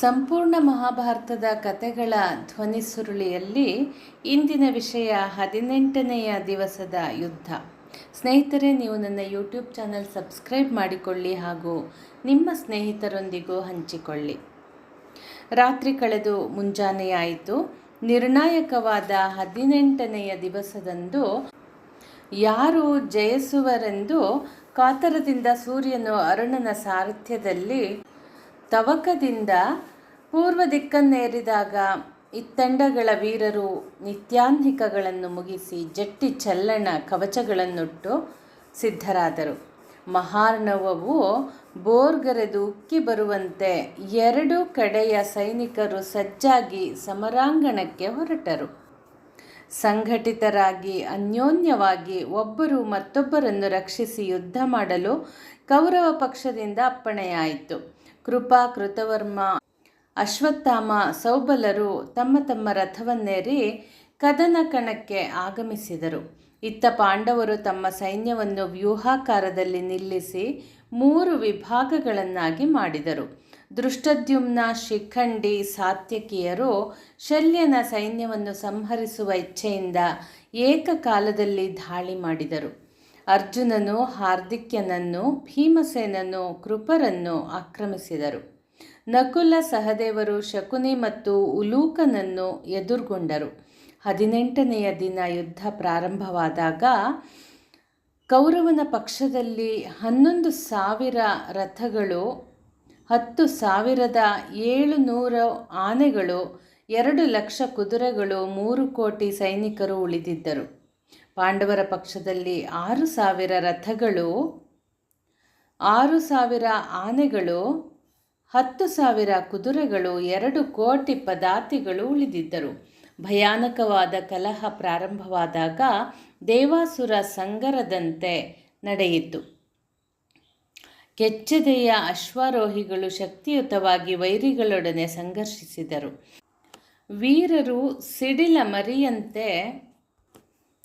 ಸಂಪೂರ್ಣ ಮಹಾಭಾರತದ ಕಥೆಗಳ ಧ್ವನಿ ಸುರುಳಿಯಲ್ಲಿ ಇಂದಿನ ವಿಷಯ ಹದಿನೆಂಟನೆಯ ದಿವಸದ ಯುದ್ಧ. ಸ್ನೇಹಿತರೆ, ನೀವು ನನ್ನ ಯೂಟ್ಯೂಬ್ ಚಾನಲ್ ಸಬ್ಸ್ಕ್ರೈಬ್ ಮಾಡಿಕೊಳ್ಳಿ ಹಾಗೂ ನಿಮ್ಮ ಸ್ನೇಹಿತರೊಂದಿಗೂ ಹಂಚಿಕೊಳ್ಳಿ. ರಾತ್ರಿ ಕಳೆದು ಮುಂಜಾನೆಯಾಯಿತು. ನಿರ್ಣಾಯಕವಾದ ಹದಿನೆಂಟನೆಯ ದಿವಸದಂದು ಯಾರು ಜಯಿಸುವರೆಂದು ಕಾತರದಿಂದ ಸೂರ್ಯನು ಅರುಣನ ಸಾರಥ್ಯದಲ್ಲಿ ತವಕದಿಂದ ಪೂರ್ವ ದಿಕ್ಕನ್ನೇರಿದಾಗ ಇತ್ತಂಡಗಳ ವೀರರು ನಿತ್ಯಾನ್ಹಿಕಗಳನ್ನು ಮುಗಿಸಿ ಜಟ್ಟಿ ಚಲ್ಲಣ ಕವಚಗಳನ್ನುಟ್ಟು ಸಿದ್ಧರಾದರು. ಮಹಾರ್ಣವವು ಬೋರ್ಗರೆದು ಉಕ್ಕಿ ಬರುವಂತೆ ಎರಡು ಕಡೆಯ ಸೈನಿಕರು ಸಜ್ಜಾಗಿ ಸಮರಾಂಗಣಕ್ಕೆ ಹೊರಟರು. ಸಂಘಟಿತರಾಗಿ ಅನ್ಯೋನ್ಯವಾಗಿ ಒಬ್ಬರು ಮತ್ತೊಬ್ಬರನ್ನು ರಕ್ಷಿಸಿ ಯುದ್ಧ ಮಾಡಲು ಕೌರವ ಪಕ್ಷದಿಂದ ಅಪ್ಪಣೆಯಾಯಿತು. ಕೃಪಾ ಕೃತವರ್ಮ. ಅಶ್ವತ್ಥಾಮ ಸೌಬಲರು ತಮ್ಮ ತಮ್ಮ ರಥವನ್ನೇರಿ ಕದನ ಕಣಕ್ಕೆ ಆಗಮಿಸಿದರು. ಇತ್ತ ಪಾಂಡವರು ತಮ್ಮ ಸೈನ್ಯವನ್ನು ವ್ಯೂಹಾಕಾರದಲ್ಲಿ ನಿಲ್ಲಿಸಿ ಮೂರು ವಿಭಾಗಗಳನ್ನಾಗಿ ಮಾಡಿದರು. ದೃಷ್ಟದ್ಯುಮ್ನ, ಶಿಖಂಡಿ, ಸಾತ್ಯಕಿಯರು ಶಲ್ಯನ ಸೈನ್ಯವನ್ನು ಸಂಹರಿಸುವ ಇಚ್ಛೆಯಿಂದ ಏಕಕಾಲದಲ್ಲಿ ದಾಳಿ ಮಾಡಿದರು. ಅರ್ಜುನನು ಹಾರ್ದಿಕ್ಯನನ್ನು, ಭೀಮಸೇನನ್ನು, ಕೃಪರನ್ನು ಆಕ್ರಮಿಸಿದರು. ನಕುಲ ಸಹದೇವರು ಶಕುನಿ ಮತ್ತು ಉಲೂಕನನ್ನು ಎದುರುಗೊಂಡರು. ಹದಿನೆಂಟನೆಯ ದಿನ ಯುದ್ಧ ಪ್ರಾರಂಭವಾದಾಗ ಕೌರವನ ಪಕ್ಷದಲ್ಲಿ ಹನ್ನೊಂದು ಸಾವಿರ ರಥಗಳು, ಹತ್ತು ಸಾವಿರದ ಏಳುನೂರು ಆನೆಗಳು, ಎರಡು ಲಕ್ಷ ಕುದುರೆಗಳು, ಮೂರು ಕೋಟಿ ಸೈನಿಕರು ಉಳಿದಿದ್ದರು. ಪಾಂಡವರ ಪಕ್ಷದಲ್ಲಿ ಆರು ಸಾವಿರ ರಥಗಳು, ಆರು ಸಾವಿರ ಆನೆಗಳು, ಹತ್ತು ಸಾವಿರ ಕುದುರೆಗಳು, ಎರಡು ಕೋಟಿ ಪದಾತಿಗಳು ಉಳಿದಿದ್ದರು. ಭಯಾನಕವಾದ ಕಲಹ ಪ್ರಾರಂಭವಾದಾಗ ದೇವಾಸುರ ಸಂಗರದಂತೆ ನಡೆಯಿತು. ಕೆಚ್ಚೆದೆಯ ಅಶ್ವಾರೋಹಿಗಳು ಶಕ್ತಿಯುತವಾಗಿ ವೈರಿಗಳೊಡನೆ ಸಂಘರ್ಷಿಸಿದರು. ವೀರರು ಸಿಡಿಲ ಮರಿಯಂತೆ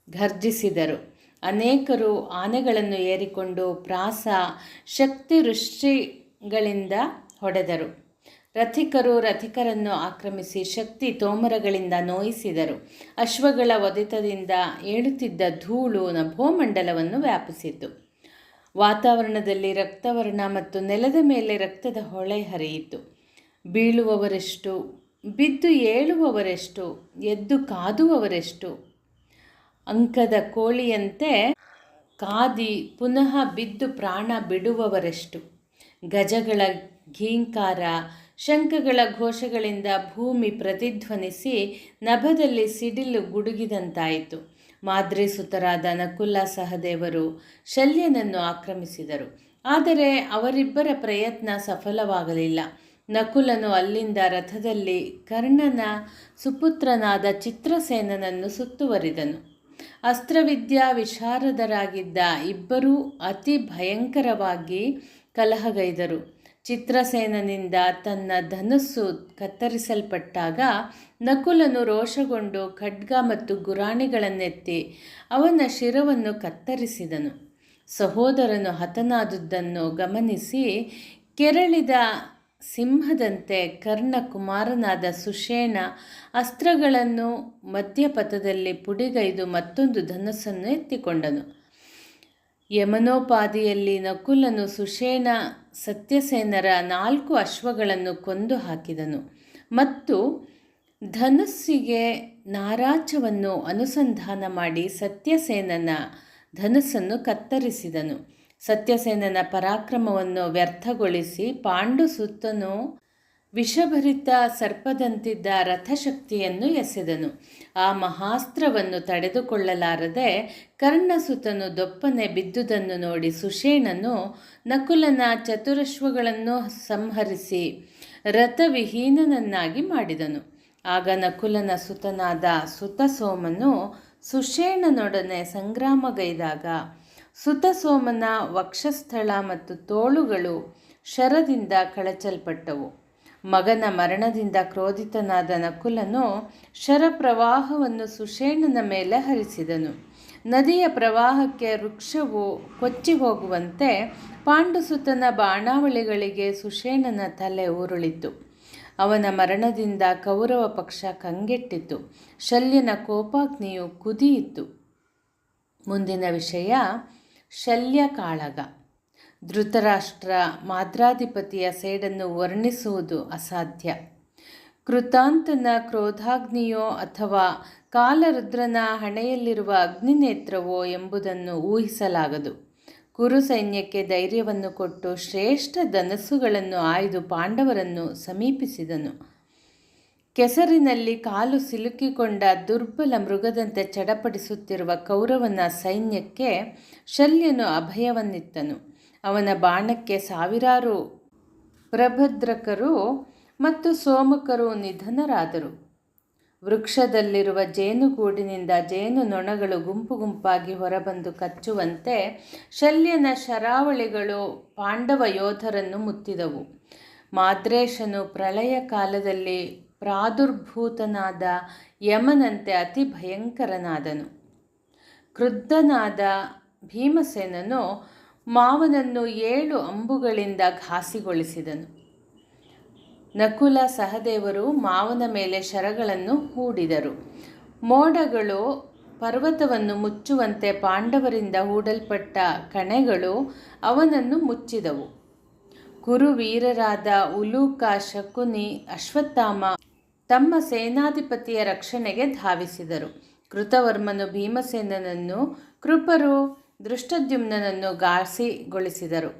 ಘರ್ಜಿಸಿದರು. ಅನೇಕರು ಆನೆಗಳನ್ನು ಏರಿಕೊಂಡು ಪ್ರಾಸ, ಶಕ್ತಿ ಋಷಿಗಳಿಂದ ಹೊಡೆದರು. ರಥಿಕರು ರಥಿಕರನ್ನು ಆಕ್ರಮಿಸಿ ಶಕ್ತಿ ತೋಮರಗಳಿಂದ ನೋಯಿಸಿದರು. ಅಶ್ವಗಳ ಒದೆತದಿಂದ ಏಳುತ್ತಿದ್ದ ಧೂಳು ನಭೋಮಂಡಲವನ್ನು ವ್ಯಾಪಿಸಿತು ವಾತಾವರಣದಲ್ಲಿ ರಕ್ತವರ್ಣ ಮತ್ತು ನೆಲದ ಮೇಲೆ ರಕ್ತದ ಹೊಳೆ ಹರಿಯಿತು. ಬೀಳುವವರೆಷ್ಟು, ಬಿದ್ದು ಏಳುವವರೆಷ್ಟು, ಎದ್ದು ಕಾದುವವರೆಷ್ಟು ಅಂಕದ ಕೋಳಿಯಂತೆ ಕಾದಿ ಪುನಃ ಬಿದ್ದು ಪ್ರಾಣ ಬಿಡುವವರೆಷ್ಟು. ಗಜಗಳ ಘೀಂಕಾರ, ಶಂಖಗಳ ಘೋಷಗಳಿಂದ ಭೂಮಿ ಪ್ರತಿಧ್ವನಿಸಿ ನಭದಲ್ಲಿ ಸಿಡಿಲು ಗುಡುಗಿದಂತಾಯಿತು. ಮಾದ್ರಿಸುತರಾದ ನಕುಲ ಸಹದೇವರು ಶಲ್ಯನನ್ನು ಆಕ್ರಮಿಸಿದರು. ಆದರೆ ಅವರಿಬ್ಬರ ಪ್ರಯತ್ನ ಸಫಲವಾಗಲಿಲ್ಲ. ನಕುಲನು ಅಲ್ಲಿಂದ ರಥದಲ್ಲಿ ಕರ್ಣನ ಸುಪುತ್ರನಾದ ಚಿತ್ರಸೇನನನ್ನು ಸುತ್ತುವರಿದನು. ಅಸ್ತ್ರವಿದ್ಯಾ ವಿಶಾರದರಾಗಿದ್ದ ಇಬ್ಬರೂ ಅತಿ ಭಯಂಕರವಾಗಿ ಕಲಹಗೈದರು. ಚಿತ್ರಸೇನನಿಂದ ತನ್ನ ಧನಸ್ಸು ಕತ್ತರಿಸಲ್ಪಟ್ಟಾಗ ನಕುಲನು ರೋಷಗೊಂಡು ಖಡ್ಗ ಮತ್ತು ಗುರಾಣಿಗಳನ್ನೆತ್ತಿ ಅವನ ಶಿರವನ್ನು ಕತ್ತರಿಸಿದನು. ಸಹೋದರನು ಹತನಾದುದನ್ನು ಗಮನಿಸಿ ಕೆರಳಿದ ಸಿಂಹದಂತೆ ಕರ್ಣಕುಮಾರನಾದ ಸುಷೇಣ ಅಸ್ತ್ರಗಳನ್ನು ಮಧ್ಯಪಥದಲ್ಲಿ ಪುಡಿಗೈದು ಮತ್ತೊಂದು ಧನಸ್ಸನ್ನು ಎತ್ತಿಕೊಂಡನು. ಯಮನೋಪಾದಿಯಲ್ಲಿ ನಕುಲನು ಸುಷೇಣ ಸತ್ಯಸೇನರ ನಾಲ್ಕು ಅಶ್ವಗಳನ್ನು ಕೊಂದು ಹಾಕಿದನು ಮತ್ತು ಧನುಸ್ಸಿಗೆ ನಾರಾಚವನ್ನು ಅನುಸಂಧಾನ ಮಾಡಿ ಸತ್ಯಸೇನನ ಧನುಸ್ಸನ್ನು ಕತ್ತರಿಸಿದನು. ಸತ್ಯಸೇನನ ಪರಾಕ್ರಮವನ್ನು ವ್ಯರ್ಥಗೊಳಿಸಿ ಪಾಂಡು ಸುತ್ತನು ವಿಷಭರಿತ ಸರ್ಪದಂತಿದ್ದ ರಥಶಕ್ತಿಯನ್ನು ಎಸೆದನು. ಆ ಮಹಾಸ್ತ್ರವನ್ನು ತಡೆದುಕೊಳ್ಳಲಾರದೆ ಕರ್ಣಸುತನು ದೊಪ್ಪನೆ ಬಿದ್ದುದನ್ನು ನೋಡಿ ಸುಷೇಣನು ನಕುಲನ ಚತುರಶ್ವಗಳನ್ನು ಸಂಹರಿಸಿ ರಥವಿಹೀನನನ್ನಾಗಿ ಮಾಡಿದನು. ಆಗ ನಕುಲನ ಸುತನಾದ ಸುತಸೋಮನು ಸುಷೇಣನೊಡನೆ ಸಂಗ್ರಾಮಗೈದಾಗ ಸುತಸೋಮನ ವಕ್ಷಸ್ಥಳ ಮತ್ತು ತೋಳುಗಳು ಶರದಿಂದ ಕಳಚಲ್ಪಟ್ಟವು. ಮಗನ ಮರಣದಿಂದ ಕ್ರೋಧಿತನಾದ ನಕುಲನು ಶರಪ್ರವಾಹವನ್ನು ಸುಷೇಣನ ಮೇಲೆ ಹರಿಸಿದನು. ನದಿಯ ಪ್ರವಾಹಕ್ಕೆ ವೃಕ್ಷವು ಕೊಚ್ಚಿ ಹೋಗುವಂತೆ ಪಾಂಡುಸುತನ ಬಾಣಾವಳಿಗಳಿಗೆ ಸುಷೇಣನ ತಲೆ ಉರುಳಿತು ಅವನ ಮರಣದಿಂದ ಕೌರವ ಪಕ್ಷ ಕಂಗೆಟ್ಟಿತು ಶಲ್ಯನ ಕೋಪಾಗ್ನಿಯು ಕುದಿಯಿತು. ಮುಂದಿನ ವಿಷಯ ಶಲ್ಯ ಕಾಳಗ ಧೃತರಾಷ್ಟ್ರ ಮಾದ್ರಾಧಿಪತಿಯ ಸೇಡನ್ನು ವರ್ಣಿಸುವುದು ಅಸಾಧ್ಯ. ಕೃತಾಂತನ ಕ್ರೋಧಾಗ್ನಿಯೋ ಅಥವಾ ಕಾಲರುದ್ರನ ಹಣೆಯಲ್ಲಿರುವ ಅಗ್ನಿನೇತ್ರವೋ ಎಂಬುದನ್ನು ಊಹಿಸಲಾಗದು. ಕುರು ಸೈನ್ಯಕ್ಕೆ ಧೈರ್ಯವನ್ನು ಕೊಟ್ಟು ಶ್ರೇಷ್ಠ ಧನಸ್ಸುಗಳನ್ನು ಆಯ್ದು ಪಾಂಡವರನ್ನು ಸಮೀಪಿಸಿದನು. ಕೆಸರಿನಲ್ಲಿ ಕಾಲು ಸಿಲುಕಿಕೊಂಡ ದುರ್ಬಲ ಮೃಗದಂತೆ ಚಡಪಡಿಸುತ್ತಿರುವ ಕೌರವನ ಸೈನ್ಯಕ್ಕೆ ಶಲ್ಯನು ಅಭಯವನ್ನಿತ್ತನು. ಅವನ ಬಾಣಕ್ಕೆ ಸಾವಿರಾರು ಪ್ರಭದ್ರಕರು ಮತ್ತು ಸೋಮಕರು ನಿಧನರಾದರು. ವೃಕ್ಷದಲ್ಲಿರುವ ಜೇನುಗೂಡಿನಿಂದ ಜೇನು ನೊಣಗಳು ಗುಂಪು ಗುಂಪಾಗಿ ಹೊರಬಂದು ಕಚ್ಚುವಂತೆ ಶಲ್ಯನ ಶರಾವಳಿಗಳು ಪಾಂಡವ ಯೋಧರನ್ನು ಮುತ್ತಿದವು. ಮಾದ್ರೇಶನು ಪ್ರಳಯ ಕಾಲದಲ್ಲಿ ಪ್ರಾದುರ್ಭೂತನಾದ ಯಮನಂತೆ ಅತಿ ಭಯಂಕರನಾದನು. ಕ್ರುದ್ಧನಾದ ಭೀಮಸೇನನು ಮಾವನನ್ನು ಏಳು ಅಂಬುಗಳಿಂದ ಘಾಸಿಗೊಳಿಸಿದನು. ನಕುಲ ಸಹದೇವರು ಮಾವನ ಮೇಲೆ ಶರಗಳನ್ನು ಹೂಡಿದರು. ಮೋಡಗಳು ಪರ್ವತವನ್ನು ಮುಚ್ಚುವಂತೆ ಪಾಂಡವರಿಂದ ಹೂಡಲ್ಪಟ್ಟ ಕಣೆಗಳು ಅವನನ್ನು ಮುಚ್ಚಿದವು. ಕುರುವೀರರಾದ ಉಲೂಕ ಶಕುನಿ ಅಶ್ವತ್ಥಾಮ ತಮ್ಮ ಸೇನಾಧಿಪತಿಯ ರಕ್ಷಣೆಗೆ ಧಾವಿಸಿದರು. ಕೃತವರ್ಮನು ಭೀಮಸೇನನನ್ನು, ಕೃಪರು ದೃಷ್ಟದ್ಯುಮ್ನನನ್ನು ಗಾಸಿಗೊಳಿಸಿದರು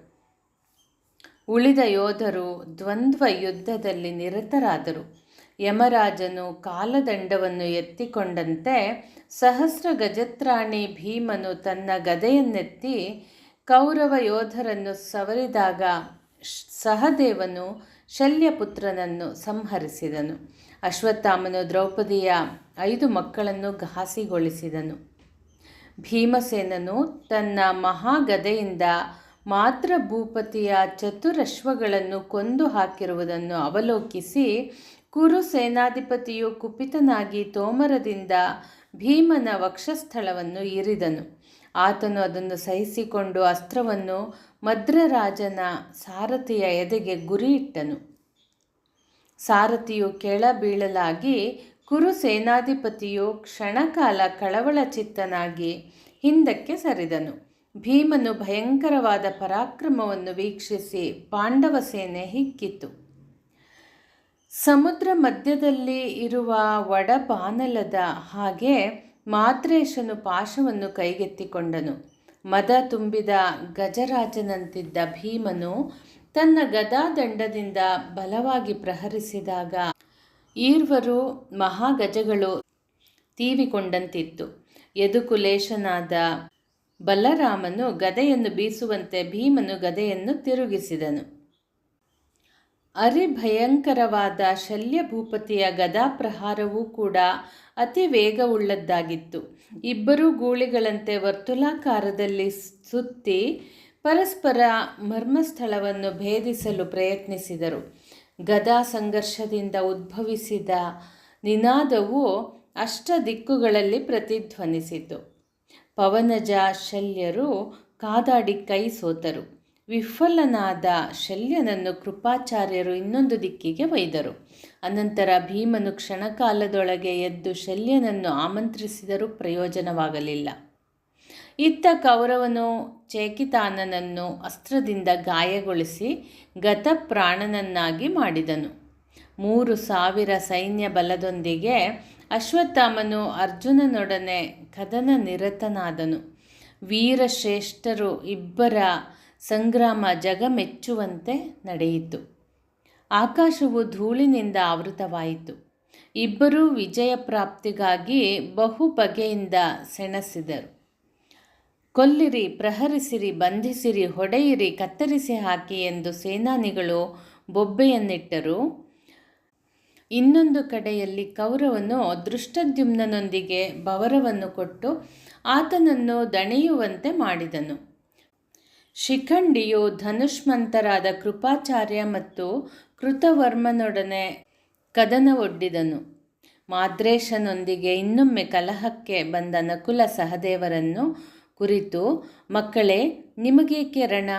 ಉಳಿದ ಯೋಧರು ದ್ವಂದ್ವ ಯುದ್ಧದಲ್ಲಿ ನಿರತರಾದರು. ಯಮರಾಜನು ಕಾಲದಂಡವನ್ನು ಎತ್ತಿಕೊಂಡಂತೆ ಸಹಸ್ರ ಗಜತ್ರಾಣಿ ಭೀಮನು ತನ್ನ ಗದೆಯನ್ನೆತ್ತಿ ಕೌರವ ಯೋಧರನ್ನು ಸವರಿದಾಗ ಸಹದೇವನು ಶಲ್ಯಪುತ್ರನನ್ನು ಸಂಹರಿಸಿದನು. ಅಶ್ವತ್ಥಾಮನು ದ್ರೌಪದಿಯ ಐದು ಮಕ್ಕಳನ್ನು ಘಾಸಿಗೊಳಿಸಿದನು. ಭೀಮಸೇನನು ತನ್ನ ಮಹಾಗದೆಯಿಂದ ಮಾತ್ರ ಭೂಪತಿಯ ಚತುರಶ್ವಗಳನ್ನು ಕೊಂದು ಹಾಕಿರುವುದನ್ನು ಅವಲೋಕಿಸಿ ಕುರು ಸೇನಾಧಿಪತಿಯು ಕುಪಿತನಾಗಿ ತೋಮರದಿಂದ ಭೀಮನ ವಕ್ಷಸ್ಥಳವನ್ನು ಇರಿದನು. ಆತನು ಅದನ್ನು ಸಹಿಸಿಕೊಂಡು ಅಸ್ತ್ರವನ್ನು ಮದ್ರರಾಜನ ಸಾರಥಿಯ ಎದೆಗೆ ಗುರಿಯಿಟ್ಟನು ಸಾರಥಿಯು ಕೆಳ ಬೀಳಲಾಗಿ ಕುರು ಸೇನಾಧಿಪತಿಯು ಕ್ಷಣಕಾಲ ಕಳವಳ ಚಿತ್ತನಾಗಿ ಹಿಂದಕ್ಕೆ ಸರಿದನು. ಭೀಮನು ಭಯಂಕರವಾದ ಪರಾಕ್ರಮವನ್ನು ವೀಕ್ಷಿಸಿ ಪಾಂಡವ ಸೇನೆ ಹಿಕ್ಕಿತು ಸಮುದ್ರ ಮಧ್ಯದಲ್ಲಿ ಇರುವ ವಡಬಾನಲದ ಹಾಗೆ ಮಾದ್ರೇಶನು ಪಾಶವನ್ನು ಕೈಗೆತ್ತಿಕೊಂಡನು. ಮದ ತುಂಬಿದ ಗಜರಾಜನಂತಿದ್ದ ಭೀಮನು ತನ್ನ ಗದಾದಂಡದಿಂದ ಬಲವಾಗಿ ಪ್ರಹರಿಸಿದಾಗ ಈರ್ವರು ಮಹಾಗಜಗಳು ತೀವಿಕೊಂಡಂತಿತ್ತು. ಯದುಕುಲೇಶನಾದ ಬಲರಾಮನು ಗದೆಯನ್ನು ಬೀಸುವಂತೆ ಭೀಮನು ಗದೆಯನ್ನು ತಿರುಗಿಸಿದನು. ಅರಿಭಯಂಕರವಾದ ಶಲ್ಯಭೂಪತಿಯ ಗದಾಪ್ರಹಾರವೂ ಕೂಡ ಅತಿ ವೇಗವುಳ್ಳದ್ದಾಗಿತ್ತು. ಇಬ್ಬರೂ ಗೂಳಿಗಳಂತೆ ವರ್ತುಲಾಕಾರದಲ್ಲಿ ಸುತ್ತಿ ಪರಸ್ಪರ ಮರ್ಮಸ್ಥಳವನ್ನು ಭೇದಿಸಲು ಪ್ರಯತ್ನಿಸಿದರು. ಗದಾ ಸಂಘರ್ಷದಿಂದ ಉದ್ಭವಿಸಿದ ನಿನಾದವು ಅಷ್ಟ ದಿಕ್ಕುಗಳಲ್ಲಿ ಪ್ರತಿಧ್ವನಿಸಿತು. ಪವನಜ ಶಲ್ಯರು ಕಾದಾಡಿ ಕೈ ಸೋತರು. ವಿಫಲನಾದ ಶಲ್ಯನನ್ನು ಕೃಪಾಚಾರ್ಯರು ಇನ್ನೊಂದು ದಿಕ್ಕಿಗೆ ಒಯ್ದರು. ಅನಂತರ ಭೀಮನು ಕ್ಷಣಕಾಲದೊಳಗೆ ಎದ್ದು ಶಲ್ಯನನ್ನು ಆಮಂತ್ರಿಸಿದರೂ ಪ್ರಯೋಜನವಾಗಲಿಲ್ಲ. ಇತ್ತ ಕೌರವನು ಚೇಕಿತಾನನನ್ನು ಅಸ್ತ್ರದಿಂದ ಗಾಯಗೊಳಿಸಿ ಗತಪ್ರಾಣನನ್ನಾಗಿ ಮಾಡಿದನು. ಮೂರು ಸಾವಿರ ಸೈನ್ಯ ಬಲದೊಂದಿಗೆ ಅಶ್ವತ್ಥಾಮನು ಅರ್ಜುನನೊಡನೆ ಕದನ ನಿರತನಾದನು. ವೀರಶ್ರೇಷ್ಠರು ಇಬ್ಬರ ಸಂಗ್ರಾಮ ಜಗಮೆಚ್ಚುವಂತೆ ನಡೆಯಿತು. ಆಕಾಶವು ಧೂಳಿನಿಂದ ಆವೃತವಾಯಿತು. ಇಬ್ಬರೂ ವಿಜಯ ಪ್ರಾಪ್ತಿಗಾಗಿ ಬಹು ಬಗೆಯಿಂದ ಸೆಣಸಿದರು. ಕೊಲ್ಲಿರಿ, ಪ್ರಹರಿಸಿರಿ, ಬಂಧಿಸಿರಿ, ಹೊಡೆಯಿರಿ, ಕತ್ತರಿಸಿ ಹಾಕಿ ಎಂದು ಸೇನಾನಿಗಳು ಬೊಬ್ಬೆಯನ್ನಿಟ್ಟರು. ಇನ್ನೊಂದು ಕಡೆಯಲ್ಲಿ ಕೌರವನು ದೃಷ್ಟದ್ಯುಮ್ನೊಂದಿಗೆ ಬವರವನ್ನು ಕೊಟ್ಟು ಆತನನ್ನು ದಣಿಯುವಂತೆ ಮಾಡಿದನು. ಶಿಖಂಡಿಯು ಧನುಷ್ಮಂತರಾದ ಕೃಪಾಚಾರ್ಯ ಮತ್ತು ಕೃತವರ್ಮನೊಡನೆ ಕದನ ಒಡ್ಡಿದನು. ಮಾದ್ರೇಶನೊಂದಿಗೆ ಇನ್ನೊಮ್ಮೆ ಕಲಹಕ್ಕೆ ಬಂದ ನಕುಲ ಸಹದೇವರನ್ನು ಕುರಿತು, ಮಕ್ಕಳೇ, ನಿಮಗೇಕೆ ರಣ?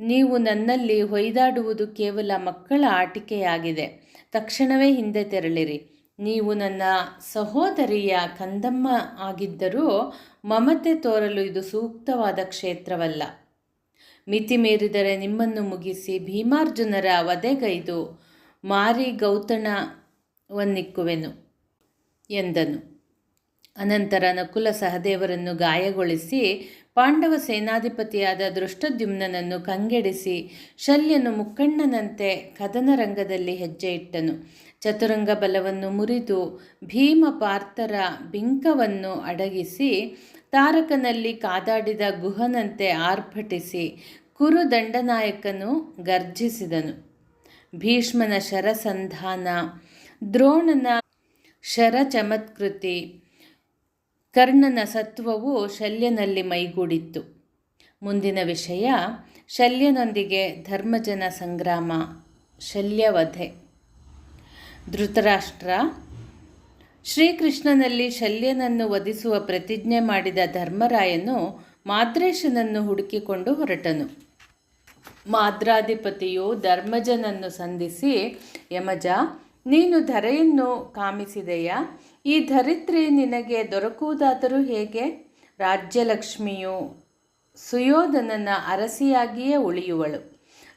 ನೀವು ನನ್ನಲ್ಲಿ ಹೊಯ್ದಾಡುವುದು ಕೇವಲ ಮಕ್ಕಳ ಆಟಿಕೆಯಾಗಿದೆ. ತಕ್ಷಣವೇ ಹಿಂದೆ ತೆರಳಿರಿ. ನೀವು ನನ್ನ ಸಹೋದರಿಯ ಕಂದಮ್ಮ ಆಗಿದ್ದರೂ ಮಮತೆ ತೋರಲು ಇದು ಸೂಕ್ತವಾದ ಕ್ಷೇತ್ರವಲ್ಲ. ಮಿತಿ ಮೀರಿದರೆ ನಿಮ್ಮನ್ನು ಮುಗಿಸಿ ಭೀಮಾರ್ಜುನರ ವಧೆಗೈದು ಮಾರಿ ಗೌತಣವನ್ನಿಕ್ಕುವೆನು ಎಂದನು. ಅನಂತರ ನಕುಲ ಸಹದೇವರನ್ನು ಗಾಯಗೊಳಿಸಿ ಪಾಂಡವ ಸೇನಾಧಿಪತಿಯಾದ ದೃಷ್ಟದ್ಯುಮ್ನನನ್ನು ಕಂಗೆಡಿಸಿ ಶಲ್ಯನು ಮುಕ್ಕಣ್ಣನಂತೆ ಕದನ ರಂಗದಲ್ಲಿ ಹೆಜ್ಜೆ ಇಟ್ಟನು ಚತುರಂಗ ಬಲವನ್ನು ಮುರಿದು ಭೀಮ ಪಾರ್ಥರ ಬಿಂಕವನ್ನು ಅಡಗಿಸಿ ತಾರಕನಲ್ಲಿ ಕಾದಾಡಿದ ಗುಹನಂತೆ ಆರ್ಭಟಿಸಿ ಕುರುದಂಡನಾಯಕನು ಗರ್ಜಿಸಿದನು. ಭೀಷ್ಮನ ಶರಸಂಧಾನ, ದ್ರೋಣನ ಶರ ಚಮತ್ಕೃತಿ ಕರ್ಣನ ಸತ್ವವು ಶಲ್ಯನಲ್ಲಿ ಮೈಗೂಡಿತ್ತು. ಮುಂದಿನ ವಿಷಯ, ಶಲ್ಯನೊಂದಿಗೆ ಧರ್ಮಜನ ಸಂಗ್ರಾಮ, ಶಲ್ಯವಧೆ. ಧೃತರಾಷ್ಟ್ರ ಶ್ರೀಕೃಷ್ಣನಲ್ಲಿ ಶಲ್ಯನನ್ನು ವಧಿಸುವ ಪ್ರತಿಜ್ಞೆ ಮಾಡಿದ ಧರ್ಮರಾಯನು ಮಾದ್ರೇಶನನ್ನು ಹುಡುಕಿಕೊಂಡು ಹೊರಟನು. ಮಾದ್ರಾಧಿಪತಿಯು ಧರ್ಮಜನನ್ನು ಸಂಧಿಸಿ, ಯಮಜ, ನೀನು ಧರೆಯನ್ನು ಕಾಮಿಸಿದೆಯಾ? ಈ ಧರಿತ್ರಿ ನಿನಗೆ ದೊರಕುವುದಾದರೂ ಹೇಗೆ? ರಾಜ್ಯಲಕ್ಷ್ಮಿಯು ಸುಯೋಧನನ ಅರಸಿಯಾಗಿಯೇ ಉಳಿಯುವಳು.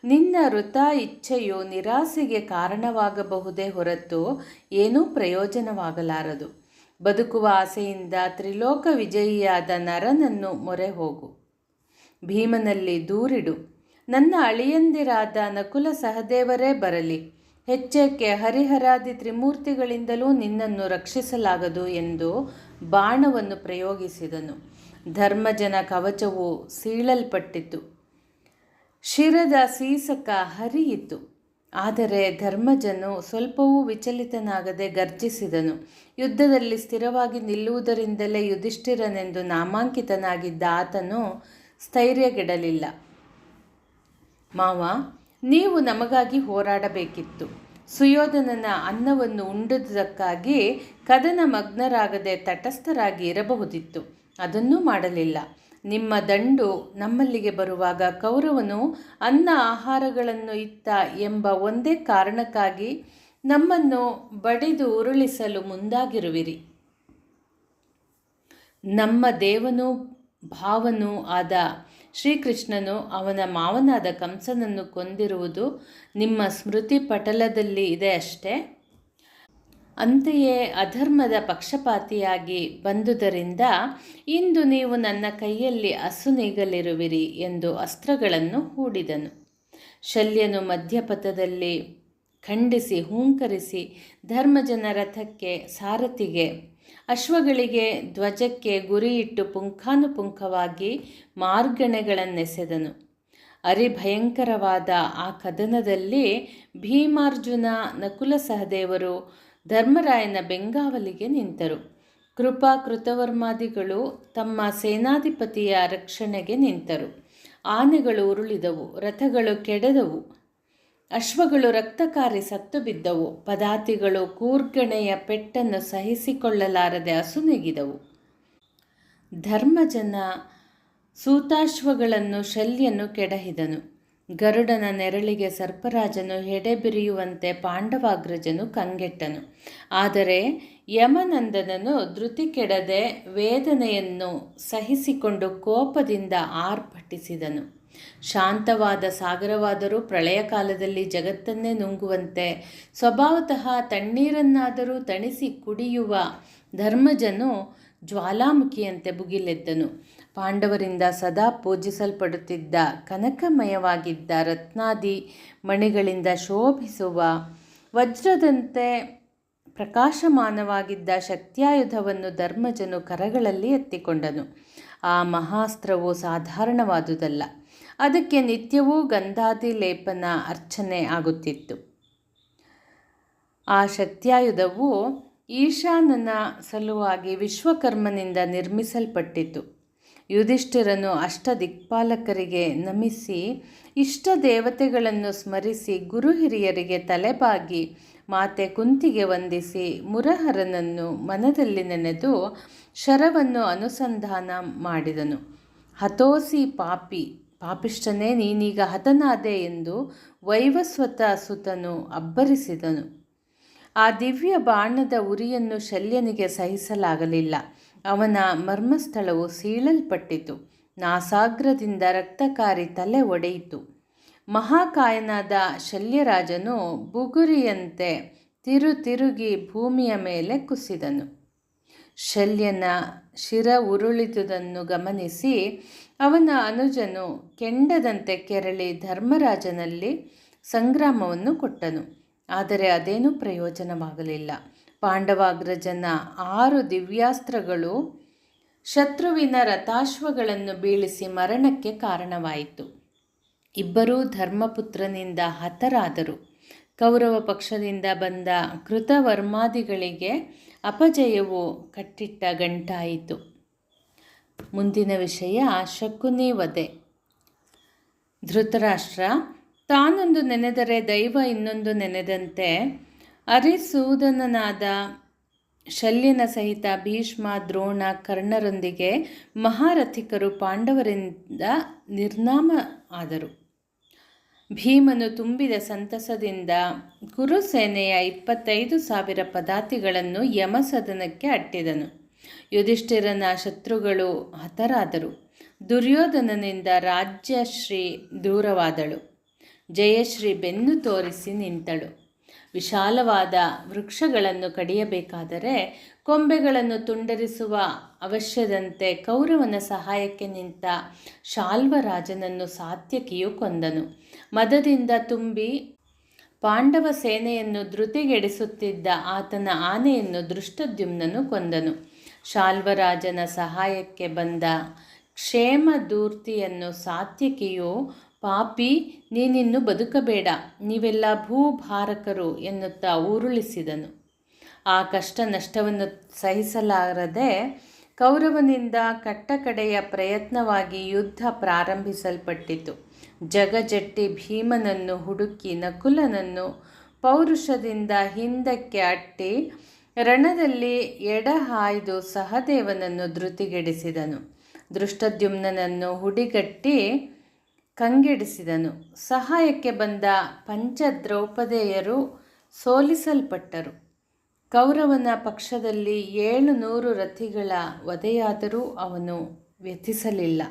ನಿನ್ನ ವೃತ ಇಚ್ಛೆಯು ನಿರಾಸೆಗೆ ಕಾರಣವಾಗಬಹುದೇ ಹೊರತು ಏನೂ ಪ್ರಯೋಜನವಾಗಲಾರದು. ಬದುಕುವ ಆಸೆಯಿಂದ ತ್ರಿಲೋಕ ವಿಜಯಿಯಾದ ನರನನ್ನು ಮೊರೆ ಹೋಗು ಭೀಮನಲ್ಲಿ ದೂರಿಡು. ನನ್ನ ಅಳಿಯಂದಿರಾದ ನಕುಲ ಸಹದೇವರೇ ಬರಲಿ. ಹೆಚ್ಚಕ್ಕೆ ಹರಿಹರಾದಿ ತ್ರಿಮೂರ್ತಿಗಳಿಂದಲೂ ನಿನ್ನನ್ನು ರಕ್ಷಿಸಲಾಗದು ಎಂದು ಬಾಣವನ್ನು ಪ್ರಯೋಗಿಸಿದನು. ಧರ್ಮಜನ ಕವಚವು ಸೀಳಲ್ಪಟ್ಟಿತು. ಶಿರದ ಸೀಸಕ ಹರಿಯಿತು. ಆದರೆ ಧರ್ಮಜನು ಸ್ವಲ್ಪವೂ ವಿಚಲಿತನಾಗದೆ ಗರ್ಜಿಸಿದನು. ಯುದ್ಧದಲ್ಲಿ ಸ್ಥಿರವಾಗಿ ನಿಲ್ಲುವುದರಿಂದಲೇ ಯುಧಿಷ್ಠಿರನೆಂದು ನಾಮಾಂಕಿತನಾಗಿದ್ದ ಆತನು ಸ್ಥೈರ್ಯಗೆಡಲಿಲ್ಲ. ಮಾವ, ನೀವು ನಮಗಾಗಿ ಹೋರಾಡಬೇಕಿತ್ತು. ಸುಯೋಧನನ ಅನ್ನವನ್ನು ಉಂಡುದಕ್ಕಾಗಿ ಕದನ ಮಗ್ನರಾಗದೆ ತಟಸ್ಥರಾಗಿ ಇರಬಹುದಿತ್ತು. ಅದನ್ನೂ ಮಾಡಲಿಲ್ಲ. ನಿಮ್ಮ ದಂಡು ನಮ್ಮಲ್ಲಿಗೆ ಬರುವಾಗ ಕೌರವನು ಅನ್ನ ಆಹಾರಗಳನ್ನು ಇತ್ತ ಎಂಬ ಒಂದೇ ಕಾರಣಕ್ಕಾಗಿ ನಮ್ಮನ್ನು ಬಡಿದು ಉರುಳಿಸಲು ಮುಂದಾಗಿರುವಿರಿ. ನಮ್ಮ ದೇವನೂ ಭಾವನೂ ಆದ ಶ್ರೀಕೃಷ್ಣನು ಅವನ ಮಾವನಾದ ಕಂಸನನ್ನು ಕೊಂದಿರುವುದು ನಿಮ್ಮ ಸ್ಮೃತಿ ಪಟಲದಲ್ಲಿ ಇದೆ ಅಷ್ಟೇ. ಅಂತೆಯೇ ಅಧರ್ಮದ ಪಕ್ಷಪಾತಿಯಾಗಿ ಬಂದುದರಿಂದ ಇಂದು ನೀವು ನನ್ನ ಕೈಯಲ್ಲಿ ಅಸುನೀಗಲಿರುವಿರಿ ಎಂದು ಅಸ್ತ್ರಗಳನ್ನು ಹೂಡಿದನು. ಶಲ್ಯನು ಮಧ್ಯಪಥದಲ್ಲಿ ಖಂಡಿಸಿ ಹೂಂಕರಿಸಿ ಧರ್ಮಜನ ರಥಕ್ಕೆ ಸಾರಥಿಗೆ, ಅಶ್ವಗಳಿಗೆ ಧ್ವಜಕ್ಕೆ ಗುರಿಯಿಟ್ಟು ಪುಂಖಾನುಪುಂಖವಾಗಿ ಮಾರ್ಗಣೆಗಳನ್ನೆಸೆದನು. ಅರಿಭಯಂಕರವಾದ ಆ ಕದನದಲ್ಲಿ ಭೀಮಾರ್ಜುನ ನಕುಲ ಸಹದೇವರು ಧರ್ಮರಾಯನ ಬೆಂಗಾವಲಿಗೆ ನಿಂತರು. ಕೃಪಾ ಕೃತವರ್ಮಾದಿಗಳು ತಮ್ಮ ಸೇನಾಧಿಪತಿಯ ರಕ್ಷಣೆಗೆ ನಿಂತರು. ಆನೆಗಳು ಉರುಳಿದವು, ರಥಗಳು ಕೆಡದವು, ಅಶ್ವಗಳು ರಕ್ತಕಾರಿ ಸತ್ತು ಬಿದ್ದವು, ಪದಾತಿಗಳು ಕೂರ್ಗಣೆಯ ಪೆಟ್ಟನ್ನು ಸಹಿಸಿಕೊಳ್ಳಲಾರದೆ ಅಸುನೆಗಿದವು. ಧರ್ಮಜನ ಸೂತಾಶ್ವಗಳನ್ನು ಶಲ್ಯನು ಕೆಡಹಿದನು. ಗರುಡನ ನೆರಳಿಗೆ ಸರ್ಪರಾಜನು ಹೆಡೆಬಿರಿಯುವಂತೆ ಪಾಂಡವಾಗ್ರಜನು ಕಂಗೆಟ್ಟನು. ಆದರೆ ಯಮನಂದನನು ಧೃತಿ ಕೆಡದೆ ವೇದನೆಯನ್ನು ಸಹಿಸಿಕೊಂಡು ಕೋಪದಿಂದ ಆರ್ಭಟಿಸಿದನು. ಶಾಂತವಾದ ಸಾಗರವಾದರೂ ಪ್ರಳಯ ಕಾಲದಲ್ಲಿ ಜಗತ್ತನ್ನೇ ನುಂಗುವಂತೆ ಸ್ವಭಾವತಃ ತಣ್ಣೀರನ್ನಾದರೂ ತಣಿಸಿ ಕುಡಿಯುವ ಧರ್ಮಜನು ಜ್ವಾಲಾಮುಖಿಯಂತೆ ಭುಗಿಲೆದ್ದನು. ಪಾಂಡವರಿಂದ ಸದಾ ಪೂಜಿಸಲ್ಪಡುತ್ತಿದ್ದ ಕನಕಮಯವಾಗಿದ್ದ ರತ್ನಾದಿ ಮಣಿಗಳಿಂದ ಶೋಭಿಸುವ ವಜ್ರದಂತೆ ಪ್ರಕಾಶಮಾನವಾಗಿದ್ದ ಶಕ್ತಿಯಾಯುಧವನ್ನು ಧರ್ಮಜನು ಕರಗಳಲ್ಲಿ ಎತ್ತಿಕೊಂಡನು. ಆ ಮಹಾಸ್ತ್ರವು ಸಾಧಾರಣವಾದುದಲ್ಲ. ಅದಕ್ಕೆ ನಿತ್ಯವೂ ಗಂಧಾದಿ ಲೇಪನ ಅರ್ಚನೆ ಆಗುತ್ತಿತ್ತು. ಆ ಶಕ್ತ್ಯಾಯುಧವು ಈಶಾನನ ಸಲುವಾಗಿ ವಿಶ್ವಕರ್ಮನಿಂದ ನಿರ್ಮಿಸಲ್ಪಟ್ಟಿತು. ಯುಧಿಷ್ಠಿರನು ಅಷ್ಟ ದಿಕ್ಪಾಲಕರಿಗೆ ನಮಿಸಿ ಇಷ್ಟ ದೇವತೆಗಳನ್ನು ಸ್ಮರಿಸಿ ಗುರು ಹಿರಿಯರಿಗೆ ತಲೆಬಾಗಿ, ಮಾತೆ ಕುಂತಿಗೆ ವಂದಿಸಿ ಮುರಹರನನ್ನು ಮನದಲ್ಲಿ ನೆನೆದು ಶರವನ್ನು ಅನುಸಂಧಾನ ಮಾಡಿದನು. ಹತೋಸಿ ಪಾಪಿ ಪಾಪಿಷ್ಟನೇ ನೀನೀಗ ಹತನಾದೆ ಎಂದು ವೈವಸ್ವತ ಸುತನು ಅಬ್ಬರಿಸಿದನು. ಆ ದಿವ್ಯ ಬಾಣದ ಉರಿಯನ್ನು ಶಲ್ಯನಿಗೆ ಸಹಿಸಲಾಗಲಿಲ್ಲ. ಅವನ ಮರ್ಮಸ್ಥಳವು ಸೀಳಲ್ಪಟ್ಟಿತು. ನಾಸಾಗ್ರದಿಂದ ರಕ್ತಕಾರಿ ತಲೆ ಒಡೆಯಿತು. ಮಹಾಕಾಯನಾದ ಶಲ್ಯರಾಜನು ಬುಗುರಿಯಂತೆ ತಿರು ತಿರುಗಿ ಭೂಮಿಯ ಮೇಲೆ ಕುಸಿದನು. ಶಲ್ಯನ ಶಿರ ಉರುಳಿದುದನ್ನು ಗಮನಿಸಿ ಅವನ ಅನುಜನು ಕೆಂಡದಂತೆ ಕೆರಳಿ ಧರ್ಮರಾಜನಲ್ಲಿ ಸಂಗ್ರಾಮವನ್ನು ಕೊಟ್ಟನು. ಆದರೆ ಅದೇನೂ ಪ್ರಯೋಜನವಾಗಲಿಲ್ಲ. ಪಾಂಡವಾಗ್ರಜನ ಆರು ದಿವ್ಯಾಸ್ತ್ರಗಳು ಶತ್ರುವಿನ ರಥಾಶ್ವಗಳನ್ನು ಬೀಳಿಸಿ ಮರಣಕ್ಕೆ ಕಾರಣವಾಯಿತು. ಇಬ್ಬರೂ ಧರ್ಮಪುತ್ರನಿಂದ ಹತರಾದರು. ಕೌರವ ಪಕ್ಷದಿಂದ ಬಂದ ಕೃತವರ್ಮಾದಿಗಳಿಗೆ ಅಪಜಯವು ಕಟ್ಟಿಟ್ಟ ಗಂಟಾಯಿತು. ಮುಂದಿನ ವಿಷಯ ಶಕುನಿ ವಧೆ. ಧೃತರಾಷ್ಟ್ರ, ತಾನೊಂದು ನೆನೆದರೆ ದೈವ ಇನ್ನೊಂದು ನೆನೆದಂತೆ ಅರಿಸೂದನನಾದ ಶಲ್ಯನ ಸಹಿತ ಭೀಷ್ಮ, ದ್ರೋಣ, ಕರ್ಣರೊಂದಿಗೆ ಮಹಾರಥಿಕರು ಪಾಂಡವರಿಂದ ನಿರ್ನಾಮ ಆದರು. ಭೀಮನು ತುಂಬಿದ ಸಂತಸದಿಂದ ಕುರುಸೇನೆಯ ಇಪ್ಪತ್ತೈದು ಸಾವಿರ ಪದಾತಿಗಳನ್ನು ಯಮಸದನಕ್ಕೆ ಅಟ್ಟಿದನು. ಯುಧಿಷ್ಠಿರನ ಶತ್ರುಗಳು ಹತರಾದರು. ದುರ್ಯೋಧನನಿಂದ ರಾಜ್ಯಶ್ರೀ ದೂರವಾದಳು. ಜಯಶ್ರೀ ಬೆನ್ನು ತೋರಿಸಿ ನಿಂತಳು. ವಿಶಾಲವಾದ ವೃಕ್ಷಗಳನ್ನು ಕಡಿಯಬೇಕಾದರೆ ಕೊಂಬೆಗಳನ್ನು ತುಂಡರಿಸುವ ಅವಶ್ಯದಂತೆ ಕೌರವನ ಸಹಾಯಕ್ಕೆ ನಿಂತ ಶಾಲ್ವರಾಜನನ್ನು ಸಾತ್ಯಕಿಯು ಕೊಂದನು. ಮದದಿಂದ ತುಂಬಿ ಪಾಂಡವ ಸೇನೆಯನ್ನು ಧೃತಿಗೆಡಿಸುತ್ತಿದ್ದ ಆತನ ಆನೆಯನ್ನು ದೃಷ್ಟದ್ಯುಮ್ನನು ಕೊಂದನು. ಶಾಲ್ವರಾಜನ ಸಹಾಯಕ್ಕೆ ಬಂದ ಕ್ಷೇಮದೂರ್ತಿಯನ್ನು ಸಾತ್ಯಕಿಯು ಪಾಪಿ, ನೀನಿನ್ನು ಬದುಕಬೇಡ, ನೀವೆಲ್ಲ ಭೂಭಾರಕರು ಎನ್ನುತ್ತಾ ಉರುಳಿಸಿದನು. ಆ ಕಷ್ಟ ನಷ್ಟವನ್ನು ಸಹಿಸಲಾರದೆ ಕೌರವನಿಂದ ಕಟ್ಟಕಡೆಯ ಪ್ರಯತ್ನವಾಗಿ ಯುದ್ಧ ಪ್ರಾರಂಭಿಸಲ್ಪಟ್ಟಿತು. ಜಗಜಟ್ಟಿ ಭೀಮನನ್ನು ಹುಡುಕಿ ನಕುಲನನ್ನು ಪೌರುಷದಿಂದ ಹಿಂದಕ್ಕೆ ಅಟ್ಟಿ ರಣದಲ್ಲಿ ಎಡಹಾಯ್ದು ಸಹದೇವನನ್ನು ಧೃತಿಗೆಡಿಸಿದನು. ದೃಷ್ಟದ್ಯುಮ್ನನನ್ನು ಹುಡಿಗಟ್ಟಿ ಕಂಗೆಡಿಸಿದನು. ಸಹಾಯಕ್ಕೆ ಬಂದ ಪಂಚದ್ರೌಪದೇಯರು ಸೋಲಿಸಲ್ಪಟ್ಟರು. ಕೌರವನ ಪಕ್ಷದಲ್ಲಿ ಏಳು ನೂರು ರಥಿಗಳ ವಧೆಯಾದರೂ ಅವನು ವ್ಯಥಿಸಲಿಲ್ಲ.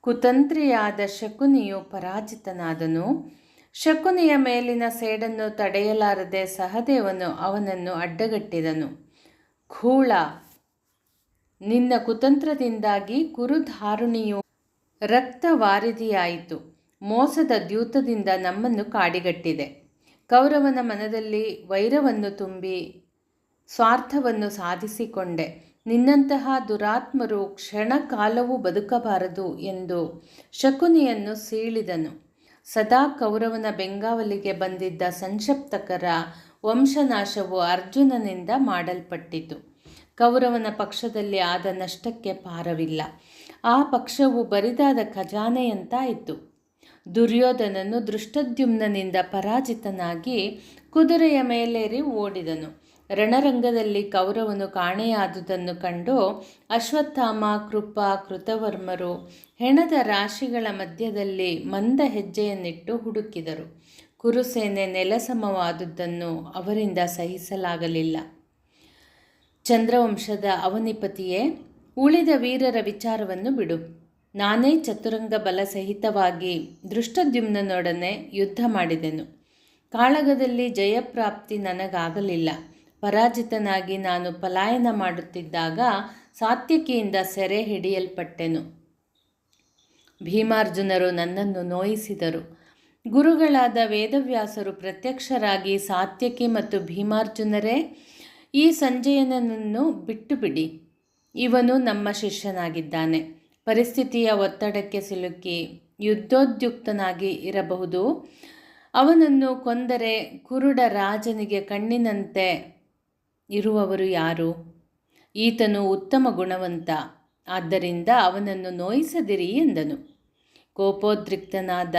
ಕುತಂತ್ರಿಯಾದ ಶಕುನಿಯು ಪರಾಜಿತನಾದನು. ಶಕುನಿಯ ಮೇಲಿನ ಸೇಡನ್ನು ತಡೆಯಲಾರದೆ ಸಹದೇವನು ಅವನನ್ನು ಅಡ್ಡಗಟ್ಟಿದನು. ಖೂಳ ನಿನ್ನ ಕುತಂತ್ರದಿಂದಾಗಿ ಕುರುಧಾರುಣಿಯು ರಕ್ತವಾರಿದಿಯಾಯಿತು ಮೋಸದ ದ್ಯೂತದಿಂದ ನಮ್ಮನ್ನು ಕಾಡಿಗಟ್ಟಿದೆ. ಕೌರವನ ಮನದಲ್ಲಿ ವೈರವನ್ನು ತುಂಬಿ ಸ್ವಾರ್ಥವನ್ನು ಸಾಧಿಸಿಕೊಂಡೆ. ನಿನ್ನಂತಹ ದುರಾತ್ಮರು ಕ್ಷಣಕಾಲವೂ ಬದುಕಬಾರದು ಎಂದು ಶಕುನಿಯನ್ನು ಸೀಳಿದನು. ಸದಾ ಕೌರವನ ಬೆಂಗಾವಲಿಗೆ ಬಂದಿದ್ದ ಸಂಶಪ್ತಕರ ವಂಶನಾಶವು ಅರ್ಜುನನಿಂದ ಮಾಡಲ್ಪಟ್ಟಿತು. ಕೌರವನ ಪಕ್ಷದಲ್ಲಿ ಆದ ನಷ್ಟಕ್ಕೆ ಪಾರವಿಲ್ಲ. ಆ ಪಕ್ಷವು ಬರಿದಾದ ಖಜಾನೆಯಂತಾಯಿತು. ದುರ್ಯೋಧನನು ದೃಷ್ಟದ್ಯುಮ್ನನಿಂದ ಪರಾಜಿತನಾಗಿ ಕುದುರೆಯ ಮೇಲೇರಿ ಓಡಿದನು. ರಣರಂಗದಲ್ಲಿ ಕೌರವನು ಕಾಣೆಯಾದುದನ್ನು ಕಂಡು ಅಶ್ವತ್ಥಾಮ, ಕೃಪ, ಕೃತವರ್ಮರು ಹೆಣದ ರಾಶಿಗಳ ಮಧ್ಯದಲ್ಲಿ ಮಂದ ಹೆಜ್ಜೆಯನ್ನಿಟ್ಟು ಹುಡುಕಿದರು. ಕುರುಸೇನೆ ನೆಲಸಮವಾದುದನ್ನು ಅವರಿಂದ ಸಹಿಸಲಾಗಲಿಲ್ಲ. ಚಂದ್ರವಂಶದ ಅವನಿಪತಿಯೇ, ಉಳಿದ ವೀರರ ವಿಚಾರವನ್ನು ಬಿಡು. ನಾನೇ ಚತುರಂಗ ಬಲ ಸಹಿತವಾಗಿ ದೃಷ್ಟದ್ಯುಮ್ನನೊಡನೆ ಯುದ್ಧ ಮಾಡಿದೆನು. ಕಾಳಗದಲ್ಲಿ ಜಯಪ್ರಾಪ್ತಿ ನನಗಾಗಲಿಲ್ಲ. ಪರಾಜಿತನಾಗಿ ನಾನು ಪಲಾಯನ ಮಾಡುತ್ತಿದ್ದಾಗ ಸಾತ್ಯಕಿಯಿಂದ ಸೆರೆ ಹಿಡಿಯಲ್ಪಟ್ಟೆನು. ಭೀಮಾರ್ಜುನರು ನನ್ನನ್ನು ನೋಯಿಸಿದರು. ಗುರುಗಳಾದ ವೇದವ್ಯಾಸರು ಪ್ರತ್ಯಕ್ಷರಾಗಿ ಸಾತ್ಯಕಿ ಮತ್ತು ಭೀಮಾರ್ಜುನರೇ ಈ ಸಂಜಯನನ್ನು ಬಿಟ್ಟು ಬಿಡಿ ಇವನು ನಮ್ಮ ಶಿಷ್ಯನಾಗಿದ್ದಾನೆ. ಪರಿಸ್ಥಿತಿಯ ಒತ್ತಡಕ್ಕೆ ಸಿಲುಕಿ ಯುದ್ಧೋದ್ಯುಕ್ತನಾಗಿ ಇರಬಹುದು. ಅವನನ್ನು ಕೊಂದರೆ ಕುರುಡ ರಾಜನಿಗೆ ಕಣ್ಣಿನಂತೆ ಇರುವವರು ಯಾರು? ಈತನು ಉತ್ತಮ ಗುಣವಂತ. ಆದ್ದರಿಂದ ಅವನನ್ನು ನೋಯಿಸದಿರಿ ಎಂದನು. ಕೋಪೋದ್ರಿಕ್ತನಾದ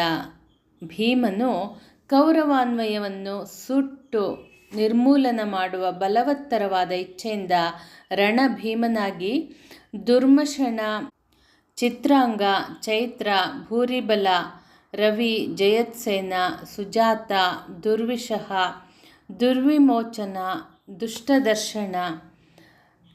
ಭೀಮನು ಕೌರವಾನ್ವಯವನ್ನು ಸುಟ್ಟು ನಿರ್ಮೂಲನ ಮಾಡುವ ಬಲವತ್ತರವಾದ ಇಚ್ಛೆಯಿಂದ ರಣಭೀಮನಾಗಿ ದುರ್ಮಶಣ ಚಿತ್ರಾಂಗ, ಚೈತ್ರ, ಭೂರಿಬಲ, ರವಿ, ಜಯತ್ಸೇನ, ಸುಜಾತ ದುರ್ವಿಷಹ ದುರ್ವಿಮೋಚನ, ದುಷ್ಟದರ್ಶನ,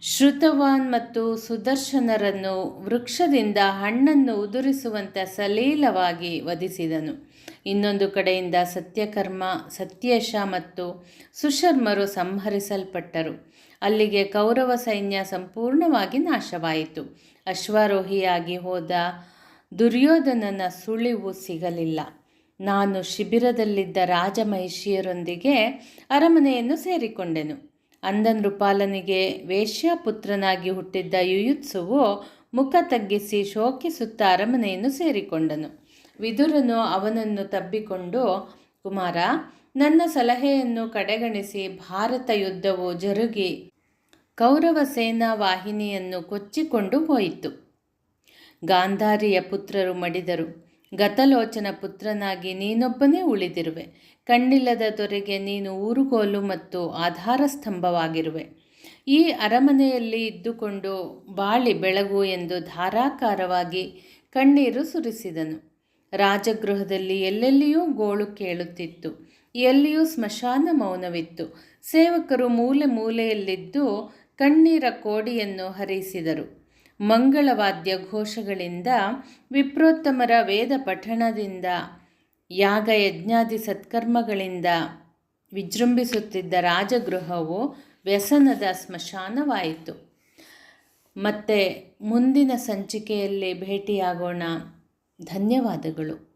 ಶ್ರುತವಾನ್ ಮತ್ತು ಸುದರ್ಶನರನ್ನು ವೃಕ್ಷದಿಂದ ಹಣ್ಣನ್ನು ಉದುರಿಸುವಂತೆ ಸಲೀಲವಾಗಿ ವಧಿಸಿದನು. ಇನ್ನೊಂದು ಕಡೆಯಿಂದ ಸತ್ಯಕರ್ಮ, ಸತ್ಯೇಶ ಮತ್ತು ಸುಶರ್ಮರು ಸಂಹರಿಸಲ್ಪಟ್ಟರು. ಅಲ್ಲಿಗೆ ಕೌರವ ಸೈನ್ಯ ಸಂಪೂರ್ಣವಾಗಿ ನಾಶವಾಯಿತು. ಅಶ್ವಾರೋಹಿಯಾಗಿ ಹೋದ ದುರ್ಯೋಧನನ ಸುಳಿವು ಸಿಗಲಿಲ್ಲ. ನಾನು ಶಿಬಿರದಲ್ಲಿದ್ದ ರಾಜಮಹಿಷಿಯರೊಂದಿಗೆ ಅರಮನೆಯನ್ನು ಸೇರಿಕೊಂಡೆನು. ಅಂದನೃಪಾಲನಿಗೆ ವೇಶ್ಯಾಪುತ್ರನಾಗಿ ಹುಟ್ಟಿದ್ದ ಯುಯುತ್ಸುವು ಮುಖ ತಗ್ಗಿಸಿ ಶೋಕಿಸುತ್ತ ಅರಮನೆಯನ್ನು ಸೇರಿಕೊಂಡನು. ವಿದುರನು ಅವನನ್ನು ತಬ್ಬಿಕೊಂಡು, ಕುಮಾರ, ನನ್ನ ಸಲಹೆಯನ್ನು ಕಡೆಗಣಿಸಿ, ಭಾರತ ಯುದ್ಧವು ಜರುಗಿ. ಕೌರವ ಸೇನಾ ವಾಹಿನಿಯನ್ನು ಕೊಚ್ಚಿಕೊಂಡು ಹೋಯಿತು. ಗಾಂಧಾರಿಯ ಪುತ್ರರು ಮಡಿದರು. ಗತಲೋಚನ ಪುತ್ರನಾಗಿ ನೀನೊಬ್ಬನೇ ಉಳಿದಿರುವೆ. ಕಣ್ಣಿಲ್ಲದ ತೊರೆಗೆ ನೀನು ಊರುಗೋಲು ಮತ್ತು ಆಧಾರ ಸ್ತಂಭವಾಗಿರುವೆ ಈ ಅರಮನೆಯಲ್ಲಿ ಇದ್ದುಕೊಂಡು ಬಾಳಿ ಬೆಳಗು ಎಂದು ಧಾರಾಕಾರವಾಗಿ ಕಣ್ಣೀರು ಸುರಿಸಿದನು. ರಾಜಗೃಹದಲ್ಲಿ ಎಲ್ಲೆಲ್ಲಿಯೂ ಗೋಳು ಕೇಳುತ್ತಿತ್ತು. ಎಲ್ಲಿಯೂ ಸ್ಮಶಾನ ಮೌನವಿತ್ತು. ಸೇವಕರು ಮೂಲೆ ಮೂಲೆಯಲ್ಲಿದ್ದು ಕಣ್ಣೀರ ಕೋಡಿಯನ್ನು ಹರಿಸಿದರು. ಮಂಗಳವಾದ್ಯ ಘೋಷಗಳಿಂದ ವಿಪ್ರೋತ್ತಮರ ವೇದ ಪಠಣದಿಂದ ಯಾಗ ಯಜ್ಞಾದಿ ಸತ್ಕರ್ಮಗಳಿಂದ ವಿಜೃಂಭಿಸುತ್ತಿದ್ದ ರಾಜಗೃಹವು ವ್ಯಸನದ ಸ್ಮಶಾನವಾಯಿತು. ಮತ್ತೆ ಮುಂದಿನ ಸಂಚಿಕೆಯಲ್ಲಿ ಭೇಟಿಯಾಗೋಣ. ಧನ್ಯವಾದಗಳು.